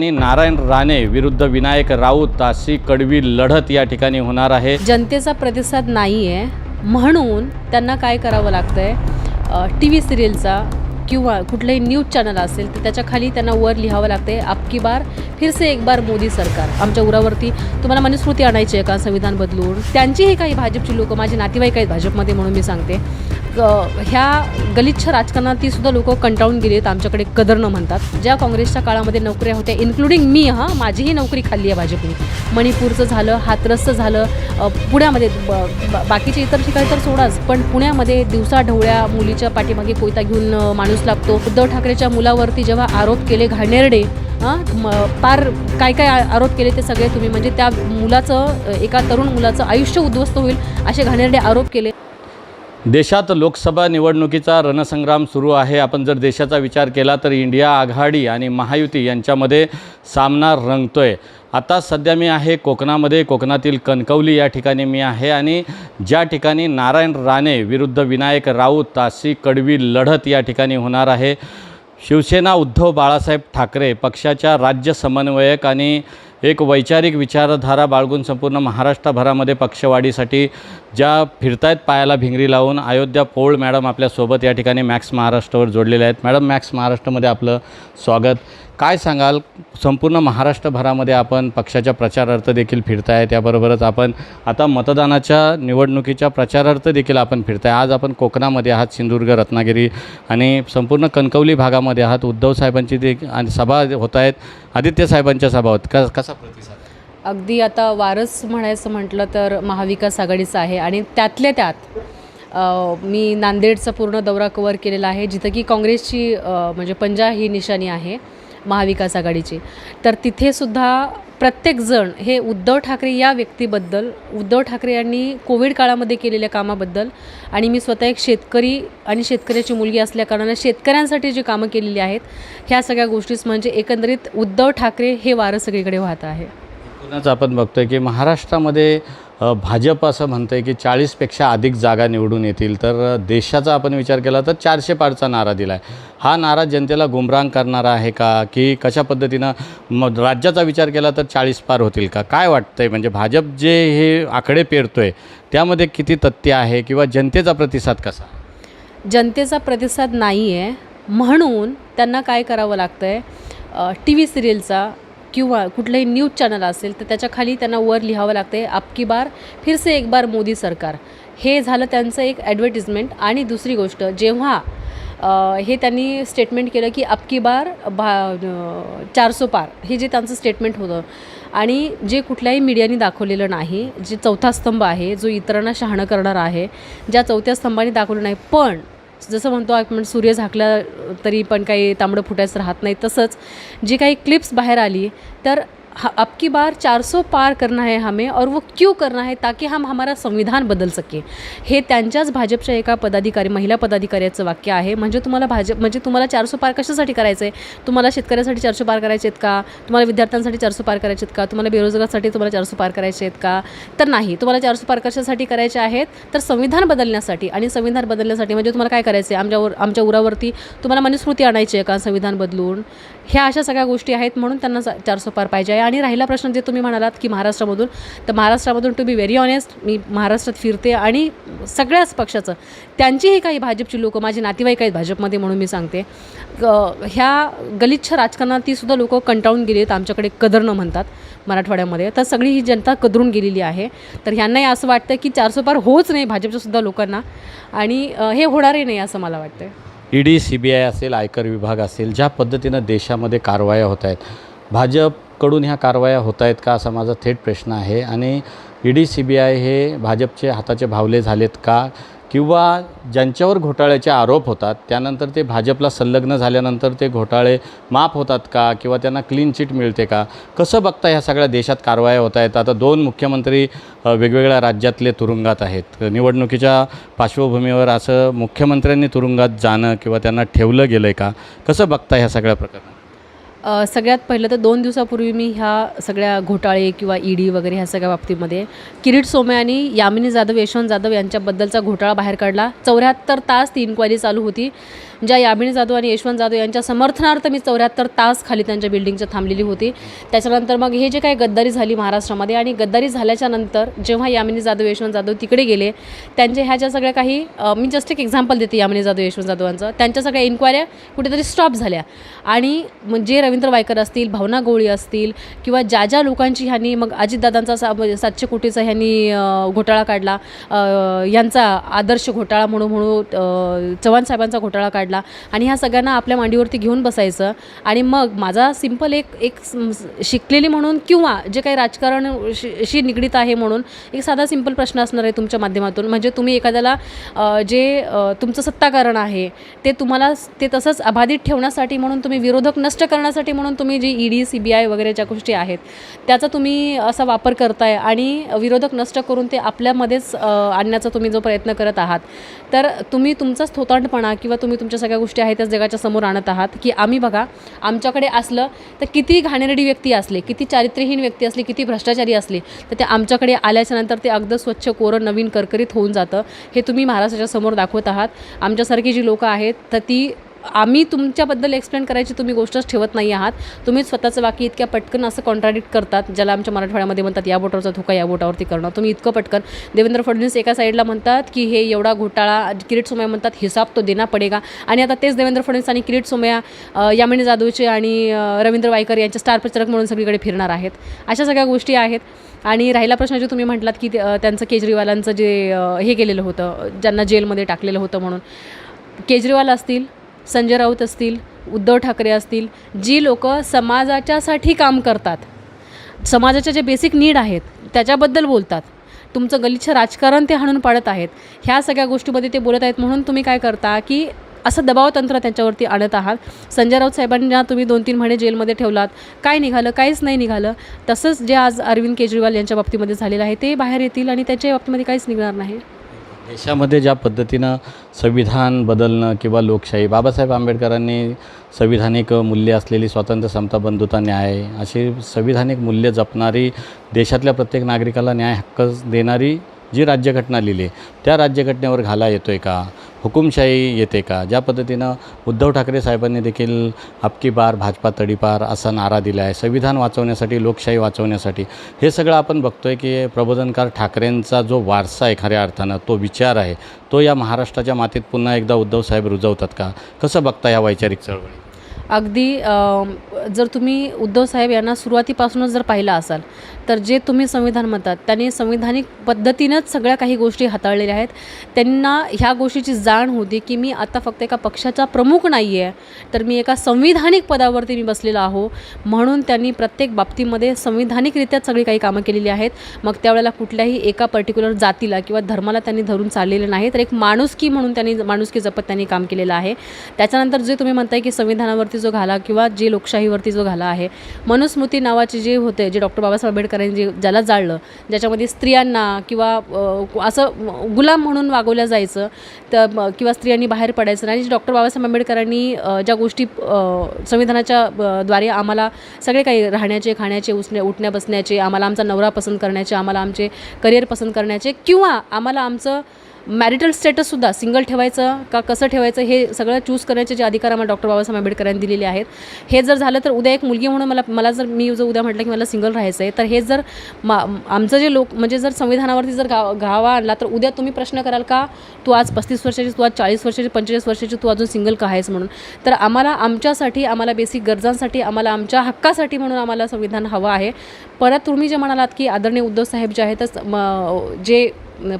आणि नारायण राणे विरुद्ध विनायक राऊत अशी कडवी लढत या ठिकाणी होणार आहे. जनतेचा प्रतिसाद नाही आहे म्हणून त्यांना काय करावं लागतं आहे टी व्ही सिरियलचा किंवा कुठलंही न्यूज चॅनल असेल तर त्याच्याखाली त्यांना वर लिहावं लागतं आहे आपकी बार फिर से एक बार मोदी सरकार. आमच्या उरावरती तुम्हाला मनुस्मृती आणायची आहे का? संविधान बदलून. त्यांचीही काही भाजपची लोकं माझे नातेवाईक आहेत भाजपमध्ये म्हणून मी सांगते. ग- ह्या गलिच्छ राजकारणात ती सुद्धा लोक कंटाळून गेली आहेत आमच्याकडे कदर न म्हणतात. ज्या काँग्रेसच्या काळामध्ये नोकऱ्या होत्या इन्क्लुडिंग मी हां माझीही नोकरी खाल्ली आहे भाजपने. मणिपूरचं झालं हातरसचं झालं पुण्यामध्ये ब- ब- बाकीचे इतर ठिकाणी तर सोडाच पण पुण्यामध्ये दिवसा ढवळ्या मुलीच्या पाठीमागे कोयता घेऊन माणूस लागतो. उद्धव ठाकरेच्या मुलावरती जेव्हा आरोप केले घाणेरडे हां म- पार काय काय आरोप केले ते सगळे तुम्ही म्हणजे त्या मुलाचं एका तरुण मुलाचं आयुष्य उद्ध्वस्त होईल असे घाणेरडे आरोप केले. देशात लोकसभा निवडणुकीचा रणसंग्राम सुरू आहे. आपण जर देशाचा विचार केला तर इंडिया आघाडी आणि महायुती यांच्यामध्ये सामना रंगतो आहे आता सध्या मी आहे कोकणामध्ये. कोकणातील कणकवली या ठिकाणी मी आहे आणि ज्या ठिकाणी नारायण राणे विरुद्ध विनायक राऊत अशी कडवी लढत या ठिकाणी होणार आहे. शिवसेना उद्धव बाळासाहेब ठाकरे पक्षाच्या राज्य समन्वयक आणि एक वैचारिक विचारधारा बाळगून संपूर्ण महाराष्ट्रभरामध्ये पक्षवाढीसाठी ज्या फिरतायत पायाला भिंगरी लावून अयोध्या पोळ मॅडम आपल्यासोबत या ठिकाणी मॅक्स महाराष्ट्रावर जोडलेले आहेत. मॅडम मॅक्स महाराष्ट्रामध्ये आपलं स्वागत. काय सांगाल? संपूर्ण महाराष्ट्रभरामध्ये आपण पक्षाच्या प्रचारार्थ देखील फिरताय त्याबरोबरच आपण आता मतदानाच्या निवडणुकीच्या प्रचारार्थ देखील आपण फिरताय. आज आपण कोकणामध्ये आहात सिंधुदुर्ग रत्नागिरी आणि संपूर्ण कणकवली भागामध्ये आहात. उद्धव साहेबांची देख आणि सभा होत आहेत. आदित्य साहेबांच्या सभा होत. क कसा प्रतिसाद अगदी आता वारस म्हणायचं म्हटलं तर महाविकास आघाडीचं आहे आणि त्यातल्या त्यात अ, मी नांदेडचा पूर्ण दौरा कवर केलेला आहे जिथं की काँग्रेसची अ, म्हणजे पंजा ही निशाणी आहे. महाविकास आघाडीची. तर तिथेसुद्धा प्रत्येकजण हे उद्धव ठाकरे या व्यक्तीबद्दल उद्धव ठाकरे यांनी कोविड काळामध्ये केलेल्या कामाबद्दल आणि मी स्वतः एक शेतकरी आणि शेतकऱ्याची मुलगी असल्याकारणाने शेतकऱ्यांसाठी जी कामं केलेली आहेत ह्या सगळ्या गोष्टीच म्हणजे एकंदरीत उद्धव ठाकरे हे वारं सगळीकडे वाहत आहे. एकूणच आपण बघतोय की महाराष्ट्रामध्ये भाजप असं म्हणतंय की चाळीसपेक्षा अधिक जागा निवडून येतील. तर देशाचा आपण विचार केला तर चारशे पारचा नारा दिला आहे हा नारा जनतेला गुमरांग करणारा आहे का? की कशा पद्धतीनं मग राज्याचा विचार केला तर चाळीस पार होतील का? काय वाटतंय? म्हणजे भाजप जे हे आकडे पेरतो आहे त्यामध्ये किती तथ्य आहे किंवा जनतेचा प्रतिसाद कसा? जनतेचा प्रतिसाद नाही आहे म्हणून त्यांना काय करावं लागतं आहे टी व्ही सिरियलचा किंवा कुठलंही न्यूज चॅनल असेल तर त्याच्याखाली त्यांना वर लिहावं लागते आपकी बार फिर से एक बार मोदी सरकार. हे झालं त्यांचं एक ॲडव्हर्टिजमेंट आणि दुसरी गोष्ट जेव्हा हे त्यांनी स्टेटमेंट केलं की आपकी बार भा चारसो पार हे जे त्यांचं स्टेटमेंट होतं. आणि जे कुठल्याही मीडियाने दाखवलेलं नाही जे चौथा स्तंभ आहे जो इतरांना शहाणं करणारा आहे ज्या चौथ्या स्तंभाने दाखवलं नाही पण जसं म्हणतो आपण सूर्य झाकला तरी पण काही तांबडं फुटायचं राहत नाही. तसंच जी काही क्लिप्स बाहेर आली तर हा अबकी बार 400 पार करना है हमें और वो क्यों करना है ताकि हम हमारा संविधान बदल सके? हे त्यांच्याच भाजपच्या एका पदाधिकारी महिला पदाधिकाऱ्याचं वाक्य आहे म्हणजे तुम्हाला भाजप म्हणजे तुम्हाला चारसो पार कशासाठी करायचं आहे तुम्हाला शेतकऱ्यासाठी चारशे पार करायचे आहेत का? तुम्हाला विद्यार्थ्यांसाठी चारशे पार करायचे आहेत का? तुम्हाला बेरोजगारसाठी तुम्हाला चारशे पार करायचे आहेत का? तर नाही तुम्हाला चारशे पार कशासाठी करायचे आहेत? तर संविधान बदलण्यासाठी आणि संविधान बदलण्यासाठी म्हणजे तुम्हाला काय करायचं आहे आमच्यावर आमच्या उरावरती तुम्हाला मनुस्मृती आणायची आहे का संविधान बदलून? ह्या अशा सगळ्या गोष्टी आहेत म्हणून त्यांना चारसो पार पाहिजे आहे. आणि राहिला प्रश्न जे तुम्ही म्हणालात की महाराष्ट्रामधून तर महाराष्ट्रामधून टू बी व्हेरी ऑनेस्ट मी महाराष्ट्रात फिरते आणि सगळ्याच पक्षाचं त्यांचीही काही भाजपची लोकं माझे नातेवाईक आहेत भाजपमध्ये म्हणून मी सांगते ह्या गलिच्छ राजकारणात ती सुद्धा लोकं कंटाळून गेली आहेत आमच्याकडे कदर न म्हणतात मराठवाड्यामध्ये तर सगळी ही जनता कदरून गेलेली आहे तर ह्यांनाही असं वाटतं की चारसो पार होच नाही भाजपच्या सुद्धा लोकांना आणि हे होणारही नाही असं मला वाटतं ईडी सी बी आय असेल आयकर विभाग असेल ज्या पद्धतीनं देशामध्ये कारवाया होत आहेत भाजप कडून ह्या कारवाया होत आहेत का असा माझा थेट प्रश्न आहे. आणि ईडी सी बी आय हे भाजपचे हाताचे भावले झालेत का? किंवा ज्यांच्यावर घोटाळ्याचे आरोप होतात त्यानंतर ते भाजपला संलग्न झाल्यानंतर ते घोटाळे माफ होतात का? किंवा त्यांना क्लीन चिट मिळते का? कसं बघता ह्या सगळ्या देशात कारवाया होत आहेत आता दोन मुख्यमंत्री वेगवेगळ्या राज्यातले तुरुंगात आहेत. निवडणुकीच्या पार्श्वभूमीवर असं मुख्यमंत्र्यांनी तुरुंगात जाणं किंवा त्यांना ठेवलं गेलं आहे का? कसं बघता ह्या सगळ्या प्रकरणात? सगळ्यात पहिलं तर दोन दिवसापूर्वी मी ह्या सगळ्या घोटाळे किंवा ईडी वगैरे ह्या सगळ्या बाबतीमध्ये किरीट सोमे आणि यामिनी जाधव यशवंत जाधव यांच्याबद्दलचा घोटाळा बाहेर काढला. चौऱ्याहत्तर तास ती इन्क्वायरी चालू होती. ज्या यामिनी जाधव आणि यशवंत जाधव यांच्या समर्थनार्थ मी चौऱ्याहत्तर तास खाली त्यांच्या बिल्डिंगच्या थांबलेली होती. त्याच्यानंतर मग हे जे काही गद्दारी झाली महाराष्ट्रामध्ये आणि गद्दारी झाल्याच्यानंतर जेव्हा यामिनी जाधव यशवंत जाधव तिकडे गेले त्यांचे ह्या ज्या सगळ्या काही मी जस्ट एक एक्झाम्पल देते यामिनी जाधव यशवंत जाधवांचं. त्यांच्या सगळ्या इन्क्वायऱ्या कुठेतरी स्टॉप झाल्या. आणि म्हणजे जे रवींद्र वायकर असतील भावना गोळी असतील किंवा ज्या ज्या लोकांची ह्यांनी मग अजितदादांचा सा म्हणजे सातशे कोटीचा ह्यांनी घोटाळा काढला यांचा आदर्श घोटाळा म्हणून म्हणून चव्हाण साहेबांचा घोटाळा काढला आणि ह्या सगळ्यांना आपल्या मांडीवरती घेऊन बसायचं. आणि मग माझा सिंपल एक एक शिकलेली म्हणून किंवा जे काही राजकारण शी निगडीत आहे म्हणून एक साधा सिंपल प्रश्न असणार आहे तुमच्या माध्यमातून. म्हणजे तुम्ही एखाद्याला जे तुमचं सत्ताकारण आहे ते तुम्हाला ते तसंच अबाधित ठेवण्यासाठी म्हणून तुम्ही विरोधक नष्ट करण्यासाठी म्हणून तुम्ही जी E D C B I वगैरे ज्या गोष्टी आहेत त्याचा तुम्ही असा वापर करताय आणि विरोधक नष्ट करून ते आपल्यामध्येच आणण्याचा तुम्ही जो प्रयत्न करत आहात. तर तुम्ही तुमचाच थोतांडपणा किंवा तुम्ही तुमच्या सगळ्या गोष्टी आहेत त्याच जगाच्या समोर आणत आहात की आम्ही बघा आमच्याकडे असलं तर किती घाणेरडी व्यक्ती असली किती चारित्र्यहीन व्यक्ती असली किती भ्रष्टाचारी असले तर ते आमच्याकडे आल्याच्यानंतर ते अगदी स्वच्छ कोरं नवीन करकरीत होऊन जातं. हे तुम्ही महाराष्ट्राच्या समोर दाखवत आहात. आमच्यासारखी जी लोकं आहेत तर ती आम्ही तुमच्याबद्दल एक्सप्लेन करायची तुम्ही गोष्टच ठेवत नाही आहात. तुम्ही स्वतःचं वाक्य इतक्या पटकन असं कॉन्ट्राडिक्ट करतात ज्याला आमच्या मराठवाड्यामध्ये म्हणतात या बोटावरचा धोका या बोटावरती करणं. तुम्ही इतकं पटकन देवेंद्र फडणवीस एका साईडला म्हणतात की हे एवढा घोटाळा किरीट सोमया म्हणतात हिसाब तो देना पडेगा. आणि आता तेच देवेंद्र फडणवीस आणि किरीट सोमया यामिनी जाधवचे आणि रवींद्र वायकर यांचे स्टार प्रचारक म्हणून सगळीकडे फिरणार आहेत. अशा सगळ्या गोष्टी आहेत. आणि राहिला प्रश्न जे तुम्ही म्हटलात की त्यांचं केजरीवालांचं जे हे केलेलं होतं ज्यांना जेलमध्ये टाकलेलं होतं म्हणून. केजरीवाल असतील संजय राऊत असतील उद्धव ठाकरे असतील जी लोक समाजाच्यासाठी काम करतात समाजाच्या जे बेसिक नीड आहेत त्याच्याबद्दल बोलतात. तुमचं गलिच्छ राजकारण ते हाणून पाडत आहेत. ह्या सगळ्या गोष्टीमध्ये ते बोलत आहेत म्हणून तुम्ही काय करता की असं दबाव तंत्र त्यांच्यावरती आणत आहात. संजय राऊत साहेबांना तुम्ही दोन तीन महिने जेलमध्ये ठेवलात. काय निघालं? काहीच नाही निघालं. तसंच जे आज अरविंद केजरीवाल यांच्या बाबतीमध्ये झालेलं आहे ते बाहेर येतील आणि त्याच्या बाबतीमध्ये काहीच निघणार नाही. देशामध्ये ज्या पद्धतीनं संविधान बदलणं किंवा लोकशाही बाबासाहेब आंबेडकरांनी संविधानिक मूल्य असलेली स्वातंत्र्य समता बंधुता न्याय अशी संविधानिक मूल्य जपणारी देशातल्या प्रत्येक नागरिकाला न्याय हक्क देणारी जी राज्यघटना लिहिली आहे, त्या राज्यघटनेवर घाला येतो आहे का? हुकुमशाही येते का? ज्या पद्धतीनं उद्धव ठाकरे साहेबांनी देखील आपकी बार भाजपा तडीपार असा नारा दिला आहे संविधान वाचवण्यासाठी लोकशाही वाचवण्यासाठी हे सगळं आपण बघतो आहे की प्रबोधनकार ठाकरेंचा जो वारसा आहे खऱ्या अर्थानं तो विचार आहे तो या महाराष्ट्राच्या मातीत पुन्हा एकदा उद्धव साहेब रुजवतात का? कसं बघता या वैचारिक चळवळी? अगदी जर तुम्ही उद्धव साहेब यांना सुरुवातीपासूनच जर पाहिला असाल तर जे तुम्ही संविधान म्हणतात त्यांनी संविधानिक पद्धतीनंच सगळ्या काही गोष्टी हाताळलेल्या आहेत. त्यांना ह्या गोष्टीची जाण होती की मी आता फक्त एका पक्षाचा प्रमुख नाही आहे तर मी एका संविधानिक पदावरती मी बसलेलो आहो. म्हणून त्यांनी प्रत्येक बाबतीमध्ये संविधानिकरित्याच सगळी काही कामं केलेली आहेत. मग त्यावेळेला कुठल्याही एका पर्टिक्युलर जातीला किंवा धर्माला त्यांनी धरून चाललेलं नाही तर एक माणुसकी म्हणून त्यांनी माणुसकी जपत त्यांनी काम केलेलं आहे. त्याच्यानंतर जे तुम्ही म्हणताय की संविधानावरती जो घाला किंवा जे लोकशाहीवरती जो घाला आहे मनुस्मृती नावाचे जे होते जे डॉक्टर बाबासाहेब आंबेडकरांनी जे ज्याला जाळलं ज्याच्यामध्ये स्त्रियांना किंवा असं गुलाम म्हणून वागवलं जायचं तर किंवा स्त्रियांनी बाहेर पडायचं नाही. आणि डॉक्टर बाबासाहेब आंबेडकरांनी ज्या गोष्टी संविधानाच्या द्वारे आम्हाला सगळे काही राहण्याचे खाण्याचे उठण्या उठण्या बसण्याचे आम्हाला आमचा नवरा पसंत करण्याचे आम्हाला आमचे करिअर पसंत करण्याचे किंवा आम्हाला आमचं मॅरिटल स्टेटससुद्धा सिंगल ठेवायचं का कसं ठेवायचं हे सगळं चूज करण्याचे जे अधिकार आम्हाला डॉक्टर बाबासाहेब आंबेडकरांनी दिलेले आहेत. हे जर झालं तर उद्या एक मुलगी म्हणून मला मला जर मी जर उद्या म्हटलं की मला सिंगल राहायचं आहे तर हे जर मा आमचं जे लोक म्हणजे जर संविधानावरती जर गाव गावा आणला तर उद्या तुम्ही प्रश्न कराल का तू आज पस्तीस वर्षाची तू आज चाळीस वर्षाची पंचेचाळीस वर्षाची तू अजून सिंगल का आहेस म्हणून. तर आम्हाला आमच्यासाठी आम्हाला बेसिक गरजांसाठी आम्हाला आमच्या हक्कासाठी म्हणून आम्हाला संविधान हवं आहे. परत तुम्ही जे म्हणालात की आदरणीय उद्धव साहेब जे आहेत म- जे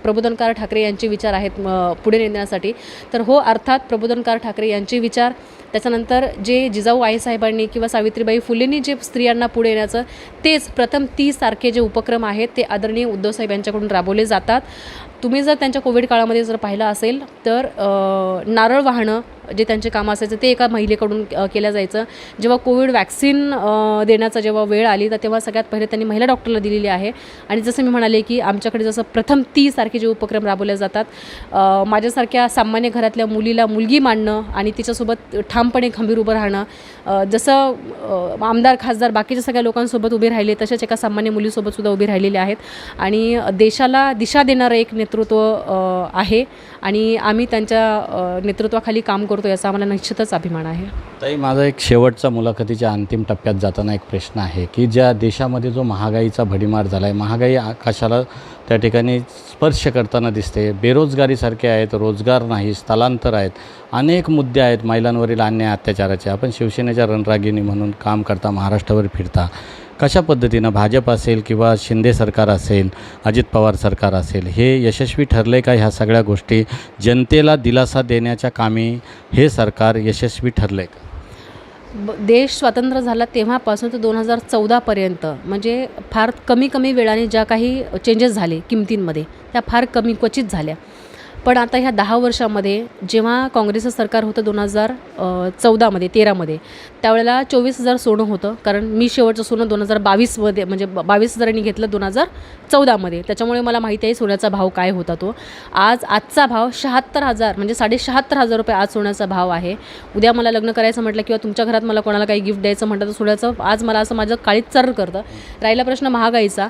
प्रबोधनकार ठाकरे यांचे विचार आहेत पुढे नेण्यासाठी. तर हो अर्थात प्रबोधनकार ठाकरे यांचे विचार त्याच्यानंतर जे जिजाऊ आईसाहेबांनी किंवा सावित्रीबाई फुलेंनी जे स्त्रियांना पुढे येण्याचं तेच प्रथम तीस सारखे जे उपक्रम आहेत ते आदरणीय उद्धव साहेब यांच्याकडून राबवले जातात. तुम्ही जर त्यांच्या कोविड काळामध्ये जर पाहिलं असेल तर नारळ वाहणं जे त्यांचे काम असायचं ते एका महिलेकडून केलं जायचं. जेव्हा कोविड वॅक्सिन देण्याचा जेव्हा वेळ आली तर तेव्हा सगळ्यात पहिले त्यांनी महिला डॉक्टरला दिलेली आहे. आणि जसं मी म्हणाले की आमच्याकडे जसं प्रथम तीसारखे जे उपक्रम राबवले जातात माझ्यासारख्या सामान्य घरातल्या मुलीला मुलगी मांडणं आणि तिच्यासोबत ठामपणे खंबीर उभं राहणं जसं आमदार खासदार बाकीच्या सगळ्या लोकांसोबत उभे राहिले तसेच एका सामान्य मुलीसोबत सुद्धा उभे राहिलेले आहेत. आणि देशाला दिशा देणारं एक नेतृत्व आहे. आणि आम्ही त्यांच्या नेतृत्वाखाली काम करतो याचा आम्हाला निश्चितच अभिमान आहे. ताई माझा एक शेवटचा मुलाखतीच्या अंतिम टप्प्यात जाताना एक प्रश्न आहे की ज्या देशामध्ये जो महागाईचा भडीमार झाला आहे महागाई आकाशाला त्या ठिकाणी स्पर्श करताना दिसते. बेरोजगारीसारखे आहेत रोजगार नाही स्थलांतर आहेत अनेक मुद्दे आहेत महिलांवरील अन्याय अत्याचाराचे. आपण शिवसेनेच्या रणरागिणी म्हणून काम करता महाराष्ट्रावर फिरता. कशा पद्धतीनं भाजप असेल किंवा शिंदे सरकार असेल अजित पवार सरकार असेल हे यशस्वी ठरले का? ह्या सगळ्या गोष्टी जनतेला दिलासा देण्याच्या कामी हे सरकार यशस्वी ठरले का? देश स्वतंत्र झाला तेव्हापासून तर दोन हजार चौदापर्यंत म्हणजे फार कमी कमी वेळाने ज्या काही चेंजेस झाले किमतींमध्ये त्या फार कमी क्वचित झाल्या. पण आता ह्या दहा वर्षामध्ये जेव्हा काँग्रेसचं सरकार होतं दोन हजार चौदामध्ये तेरामध्ये त्यावेळेला चोवीस हजार सोनं होतं. कारण मी शेवटचं सोनं दोन हजार बावीसमध्ये म्हणजे बावीस हजारांनी घेतलं दोन हजार चौदामध्ये. त्याच्यामुळे मला माहिती आहे सोन्याचा भाव काय होता तो. आज आजचा भाव शहात्तर हजार म्हणजे साडेशहात्तर हजार रुपये आज सोन्याचा भाव आहे. उद्या मला लग्न करायचं म्हटलं किंवा तुमच्या घरात मला कोणाला काही गिफ्ट द्यायचं म्हटलं तर सोन्याचं आज मला असं माझं काळीच चर करतं. राहिला प्रश्न महागाईचा.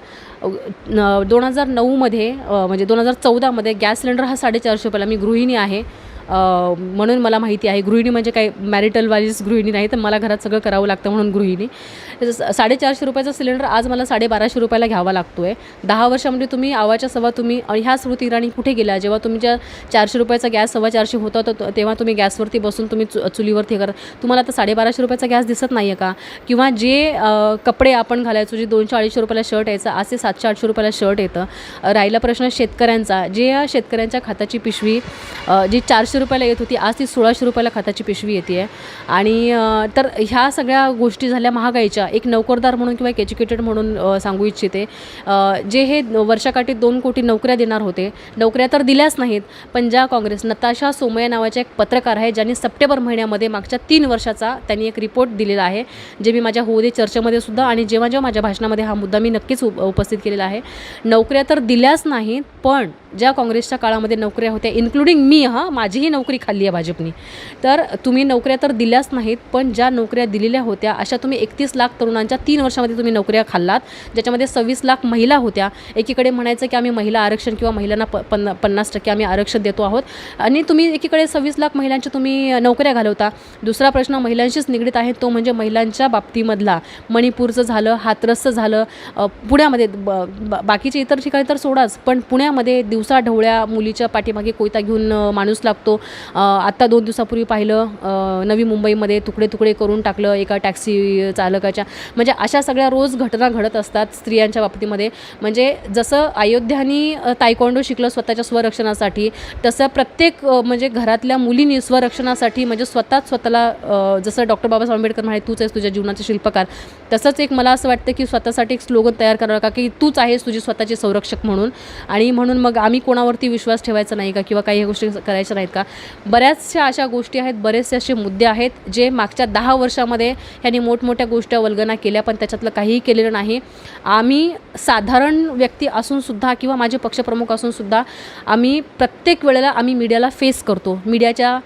दोन हजार नऊमध्ये म्हणजे दोन हजार चौदामध्ये गॅस सिलेंडर हा साडेचारशे रुपयाला. मी गृहिणी आहे. म्हणून मला माहिती आहे गृहिणी म्हणजे काही मॅरिटलवाईज गृहिणी नाही तर मला घरात सगळं करावं लागतं म्हणून गृहिणी. साडेचारशे रुपयाचा सिलेंडर आज मला साडेबाराशे रुपयाला घ्यावा लागतो आहे दहा वर्षामध्ये तुम्ही आवाच्या सव्वा तुम्ही आणि ह्या स्मृती इराणी कुठे गेल्या? जेव्हा तुमच्या चारशे रुपयाचा गॅस सव्वा चारशे होता तर तेव्हा तुम्ही गॅसवरती बसून तुम्ही चु चुलीवरती करा. तुम्हाला आता साडेबाराशे रुपयाचा गॅस दिसत नाही आहे का? किंवा जे कपडे आपण घालायचो जे दोनशे अडीचशे रुपयाला शर्ट यायचं आज ते सातशे आठशे रुपयाला शर्ट येतं. राहिला प्रश्न शेतकऱ्यांचा. जे या शेतकऱ्यांच्या खाताची पिशवी जी चारशे रुपयाला येत होती. आज ती सोळाशे रुपयाला खताची पिशवी येते आहे आणि तर ह्या सगळ्या गोष्टी झाल्या महागाईच्या. एक नोकरदार म्हणून किंवा एक एज्युकेटेड म्हणून सांगू इच्छिते. जे हे वर्षाकाठी दोन कोटी नोकऱ्या देणार होते. नोकऱ्या तर दिल्याच नाहीत पण ज्या काँग्रेस नताशा सोमय्या नावाच्या एक पत्रकार आहे ज्यांनी सप्टेंबर महिन्यामध्ये मागच्या तीन वर्षाचा त्यांनी एक रिपोर्ट दिलेला आहे जे मी माझ्या होऊ दे चर्चेमध्ये सुद्धा आणि जेव्हा जेव्हा माझ्या भाषणामध्ये हा मुद्दा मी नक्कीच उप उपस्थित केलेला आहे. नोकऱ्या तर दिल्याच नाहीत पण ज्या काँग्रेसच्या काळामध्ये नोकऱ्या होत्या इन्क्लुडिंग मी हां माझीही नोकरी खाल्ली आहे भाजपनी. तर तुम्ही नोकऱ्या तर दिल्याच नाहीत पण ज्या नोकऱ्या दिलेल्या होत्या अशा तुम्ही एकतीस लाख तरुणांच्या तीन वर्षामध्ये तुम्ही नोकऱ्या खाल्लात ज्याच्यामध्ये सव्वीस लाख महिला होत्या. एकीकडे म्हणायचं की आम्ही महिला आरक्षण किंवा महिलांना प पन्ना पन्नास टक्के आम्ही आरक्षण देतो आहोत. आणि तुम्ही एकीकडे सव्वीस लाख महिलांच्या तुम्ही नोकऱ्या घालवता. दुसरा प्रश्न महिलांशीच निगडीत आहे तो म्हणजे महिलांच्या बाबतीमधला. मणिपूरचं झालं हातरसचं झालं पुण्यामध्ये ब ब- बाकीचे इतर ठिकाणी तर सोडाच पण पुण्यामध्ये दिवसा ढवळ्या मुलीच्या पाठीमागे कोयता घेऊन माणूस लागतो. आत्ता दोन दिवसापूर्वी पाहिलं नवी मुंबईमध्ये तुकडे तुकडे करून टाकलं एका टॅक्सी चालकाच्या. म्हणजे अशा सगळ्या रोज घटना घडत असतात स्त्रियांच्या बाबतीमध्ये. म्हणजे जसं अयोध्यानी तायकोंडो शिकलं स्वतःच्या स्वरक्षणासाठी तसं प्रत्येक म्हणजे घरातल्या मुलींनी स्वरक्षणासाठी म्हणजे स्वतःच स्वतःला जसं डॉक्टर बाबासाहेब आंबेडकर म्हणाले तूच आहेस तुझ्या जीवनाचे शिल्पकार. तसंच एक मला असं वाटतं की स्वतःसाठी एक स्लोगन तयार करावं का की तूच आहेस तुझी स्वतःची संरक्षक म्हणून. आणि म्हणून मग आम्ही कोणावरती विश्वास ठेवायचा नाही का किंवा काही गोष्टी करायच्या नाहीत का बऱ्याचशा अशा गोष्टी आहेत बरेचसे असे मुद्दे आहेत जे मागच्या दहा वर्षामध्ये ह्यांनी मोठमोठ्या गोष्टी वल्गना केल्या पण त्याच्यातलं काहीही केलेलं नाही. आम्ही साधारण व्यक्ती असूनसुद्धा किंवा माझे पक्षप्रमुख असूनसुद्धा आम्ही प्रत्येक वेळेला आम्ही मीडियाला फेस करतो. मीडियाच्या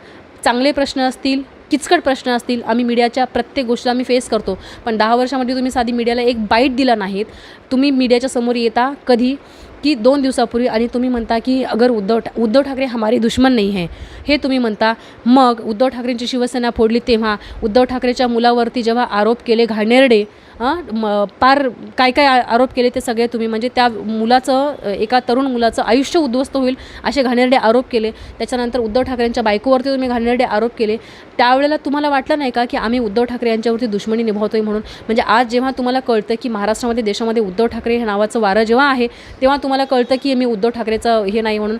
चांगले प्रश्न असतील किचकट प्रश्न असतील आम्ही मीडियाच्या प्रत्येक गोष्टीला आम्ही फेस करतो. पण दहा वर्षामध्ये तुम्ही साधी मीडियाला एक बाईट दिला नाहीत. तुम्ही मीडियाच्या समोर येता कधी की दोन दिवसापूर्वी आणि तुम्ही म्हणता की अगर उद्धव ठा उद्धव ठाकरे हमारे दुश्मन नाही आहे हे तुम्ही म्हणता. मग उद्धव ठाकरेंची शिवसेना फोडली तेव्हा उद्धव ठाकरेच्या मुलावरती जेव्हा आरोप केले घाणेरडे हां म पार काय काय आरोप केले ते सगळे तुम्ही म्हणजे त्या मुलाचं एका तरुण मुलाचं आयुष्य उद्ध्वस्त होईल असे घाणेरडे आरोप केले. त्याच्यानंतर उद्धव ठाकरेंच्या बायकोवरती तुम्ही घाणेरडे आरोप केले. त्यावेळेला तुम्हाला वाटलं नाही का की आम्ही उद्धव ठाकरे यांच्यावरती दुश्मनी निभावतोय म्हणून? म्हणजे आज जेव्हा तुम्हाला कळतं की महाराष्ट्रामध्ये देशामध्ये उद्धव ठाकरे हे नावाचं वारं जेव्हा आहे तेव्हा तुम्हाला कळतं की मी उद्धव ठाकरेचं हे नाही म्हणून.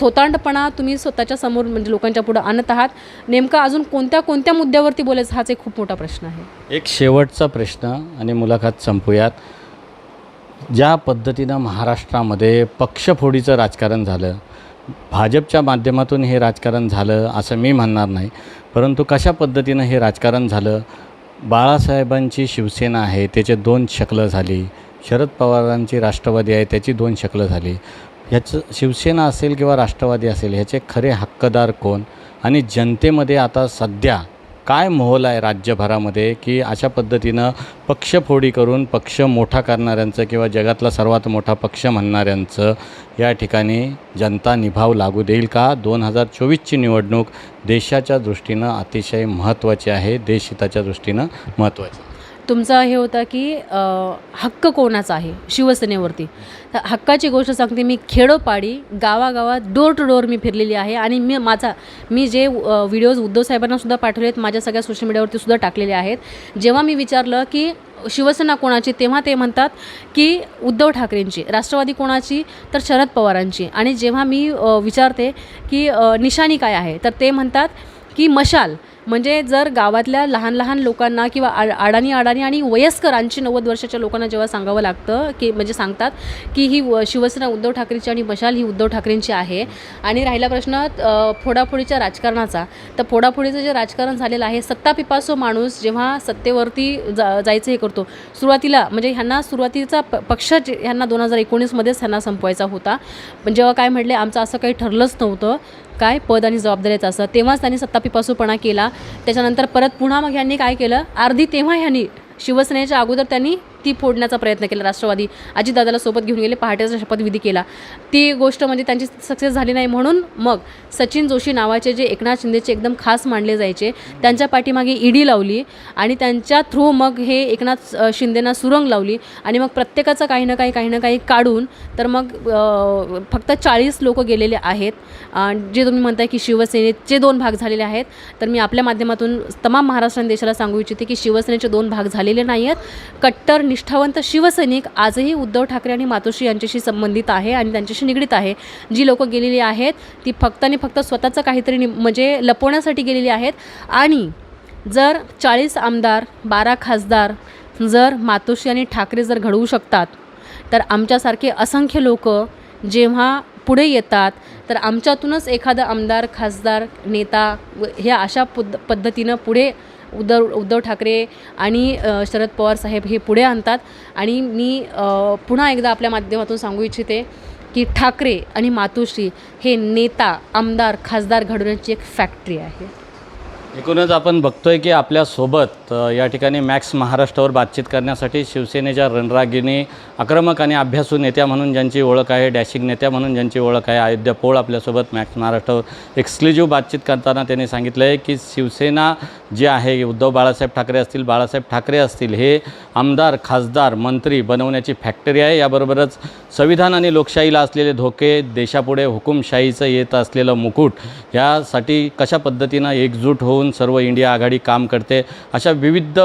थोतांडपणा तुम्ही स्वतःच्या समोर म्हणजे लोकांच्या पुढं आणत आहात. नेमका अजून कोणत्या कोणत्या मुद्द्यावरती बोलायचं? हाच एक खूप मोठा प्रश्न आहे. एक शेवटचा प्रश्न आणि मुलाखत संपूयात. ज्या पद्धतीनं महाराष्ट्रामध्ये पक्षफोडीचं राजकारण झालं भाजपच्या माध्यमातून हे राजकारण झालं असं मी म्हणणार नाही परंतु कशा पद्धतीनं हे राजकारण झालं बाळासाहेबांची शिवसेना आहे त्याचे दोन शकलं झाली शरद पवारांची राष्ट्रवादी आहे त्याची दोन शकलं झाली. ह्याचं शिवसेना असेल किंवा राष्ट्रवादी असेल ह्याचे खरे हक्कदार कोण? आणि जनतेमध्ये आता सध्या काय मोहोल आहे राज्यभरामध्ये की अशा पद्धतीनं पक्षफोडी करून पक्ष मोठा करणाऱ्यांचं किंवा जगातला सर्वात मोठा पक्ष म्हणणाऱ्यांचं या ठिकाणी जनता निभाव लागू देईल का? दोन हजार चोवीसची निवडणूक देशाच्या दृष्टीनं अतिशय महत्त्वाची आहे देशहिताच्या दृष्टीनं महत्त्वाची. तुमचं हे होतं की हक्क कोणाचा आहे शिवसेनेवरती? तर हक्काची गोष्ट सांगते मी खेडोपाडी गावागावात डोर टू डोर मी फिरलेली आहे आणि मी माझा मी जे व्हिडिओज उद्धव साहेबांना सुद्धा पाठवले आहेत माझ्या सगळ्या सोशल मीडियावरती सुद्धा टाकलेले आहेत. जेव्हा मी विचारलं की शिवसेना कोणाची तेव्हा ते म्हणतात की उद्धव ठाकरेंची. राष्ट्रवादी कोणाची? तर शरद पवारांची. आणि जेव्हा मी विचारते की निशाणी काय आहे? तर ते म्हणतात की मशाल. म्हणजे जर गावातल्या लहान लहान लोकांना किंवा आ अडाणी अडाणी आणि वयस्कर ऐंशी नव्वद वर्षाच्या लोकांना जेव्हा सांगावं लागतं की म्हणजे सांगतात की ही व- शिवसेना उद्धव ठाकरेची आणि मशाल ही उद्धव ठाकरेंची आहे आणि राहिला प्रश्न फोडाफोडीच्या राजकारणाचा. तर फोडाफोडीचं जे राजकारण झालेलं आहे सत्ता पिपासो माणूस जेव्हा सत्तेवरती जा जायचं हे करतो सुरुवातीला म्हणजे ह्यांना सुरुवातीचा प पक्ष जे ह्यांना दोन हजार एकोणीसमध्येच ह्यांना संपवायचा होता. पण जेव्हा काय म्हटले आमचं असं काही ठरलंच नव्हतं. काय पद आणि जबाबदारीचं असं. तेव्हाच त्यांनी सत्तापिपासूपणा केला. त्याच्यानंतर परत पुन्हा मग ह्यांनी काय केलं? अर्धी तेव्हा ह्यांनी शिवसेनेच्या अगोदर त्यांनी ती फोडण्याचा प्रयत्न केला राष्ट्रवादी अजितदादाला सोबत घेऊन गेले पहाटेचा शपथविधी केला. ती गोष्ट म्हणजे त्यांची सक्सेस झाली नाही म्हणून मग सचिन जोशी नावाचे जे एकनाथ शिंदेचे एकदम खास मानले जायचे त्यांच्या पाठीमागे ईडी लावली आणि त्यांच्या थ्रू मग हे एकनाथ शिंदेना सुरंग लावली आणि मग प्रत्येकाचं काही ना काही काही ना काही काढून तर मग फक्त चाळीस लोक गेलेले आहेत. जे तुम्ही म्हणताय की शिवसेनेचे दोन भाग झालेले आहेत तर मी आपल्या माध्यमातून तमाम महाराष्ट्र देशाला सांगू इच्छिते की शिवसेनेचे दोन भाग झालेले नाही आहेत कट्टर निष्ठावंत शिवसैनिक आजही उद्धव ठाकरे आणि मातोश्री यांच्याशी संबंधित आहे आणि त्यांच्याशी निगडीत आहे. जी लोक गेलेली आहेत ती फक्त आणि फक्त स्वतःचं काहीतरी नि म्हणजे लपवण्यासाठी गेलेली आहेत. आणि जर चाळीस आमदार बारा खासदार जर मातोश्री आणि ठाकरे जर घडवू शकतात तर आमच्यासारखे असंख्य लोक जेव्हा पुढे येतात तर आमच्यातूनच एखादा आमदार खासदार नेता व ह्या अशा पद्ध पद्धतीनं पुढे उद्धव उद्धव ठाकरे आणि शरद पवार साहेब हे पुढे आणतात. आणि मी पुन्हा एकदा आपल्या माध्यमातून सांगू इच्छिते की ठाकरे आणि मातोश्री हे नेता आमदार खासदार घडवण्याची एक फॅक्टरी आहे. एकूणच आपण बघतोय की आपल्यासोबत या ठिकाणी मॅक्स महाराष्ट्रावर बातचीत करण्यासाठी शिवसेनेच्या रणरागिणी आक्रमक आणि अभ्यासू नेत्या म्हणून ज्यांची ओळख आहे डॅशिंग नेत्या म्हणून ज्यांची ओळख आहे अयोध्या पोळ आपल्यासोबत मॅक्स महाराष्ट्रावर एक्सक्लुझिव्ह बातचीत करताना त्यांनी सांगितलं आहे की शिवसेना जी आहे उद्धव बाळासाहेब ठाकरे असतील बाळासाहेब ठाकरे असतील हे आमदार खासदार मंत्री बनवण्याची फॅक्टरी आहे. याबरोबरच संविधान आणि लोकशाहीला असलेले धोके देशापुढे हुकुमशाहीचं येत असलेलं मुकुट यासाठी कशा पद्धतीनं एकजूट होऊन सर्व इंडिया आघाडी काम करते. अशा विविध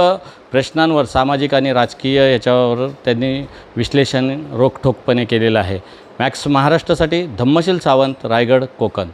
प्रश्नांवर सामाजिक आणि राजकीय याच्यावर त्यांनी विश्लेषण रोखठोकपणे केलेलं आहे. मॅक्स महाराष्ट्रासाठी धम्मशील सावंत रायगड कोकण.